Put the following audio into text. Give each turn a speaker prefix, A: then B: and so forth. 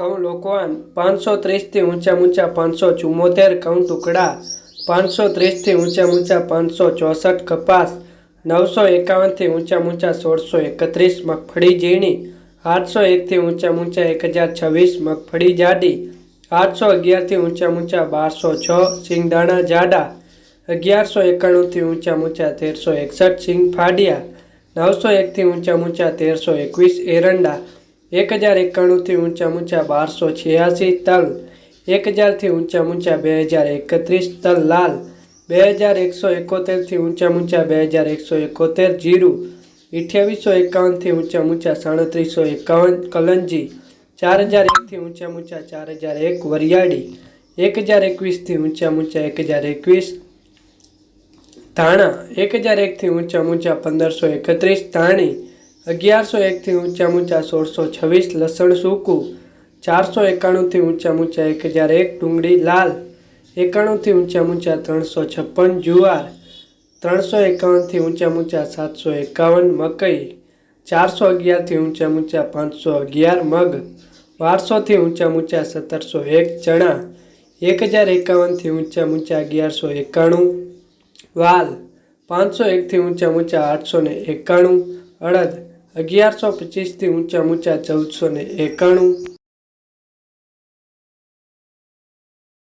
A: ઘઉં લોકવાન પાંચસો ત્રીસથી ઊંચા ઊંચા પાંચસો ચુમ્મોતેર ઘઉં ટુકડા, પાંચસો ત્રીસથી ઊંચા ઊંચા પાંચસો ચોસઠ કપાસ, નવસો એકાવનથી ઊંચા ઊંચા સોળસો એકત્રીસ મગફળી ઝીણી, આઠસો એકથી ઊંચા ઊંચા એક હજાર છવ્વીસ મગફળી જાડી, આઠસો અગિયારથી ઊંચા ઊંચા બારસો છ સિંગદાણા જાડા, અગિયારસો એકાણુંથી ઊંચા ઊંચા તેરસો એકસઠ સિંગ ફાડિયા, નવસો એકથી ઊંચા ઊંચા તેરસો એકવીસ એરંડા એક હજાર એકાણુંથી ઊંચા ઊંચા બારસો છ્યાસી તલ એક હજારથી ઊંચા ઊંચા બે હજાર એકત્રીસ તલ લાલ બે હજાર એકસો એકોતેરથી ઊંચા ઊંચા બે હજાર એકસો એકોતેર જીરું અઠ્યાવીસો એકાવનથી ઊંચા ઊંચા સાડત્રીસો એકાવન કલંજી ચાર હજાર એકથી ઊંચા ઊંચા ચાર હજાર એક વરિયાળી એક હજાર એકવીસથી ઊંચા ઊંચા એક હજાર એકવીસ ધાણા એક હજાર એકથી ઊંચા ઊંચા પંદરસો એકત્રીસ ધાણી અગિયારસો એકથી ઊંચા ઊંચા સોળસો છવ્વીસ લસણ સૂકું, ચારસો એકાણુંથી ઊંચા ઊંચા એક હજાર એક ડુંગળી લાલ, એકાણુંથી ઊંચા ઊંચા ત્રણસો છપ્પન જુવાર, ત્રણસો એકાવનથી ઊંચા ઊંચા સાતસો એકાવન મકઈ, ચારસો અગિયારથી ઊંચા ઊંચા પાંચસો અગિયાર મગ, બારસોથી ઊંચા ઊંચા સત્તરસો એક ચણા, એક હજાર એકાવનથી ઊંચા ઊંચા અગિયારસો એકાણું વાલ, પાંચસો એકથી ઊંચા ઊંચા આઠસો ને એકાણું અડદ અગિયારસો પચીસથી ઊંચા ઊંચા ચૌદસો ને એકાણું.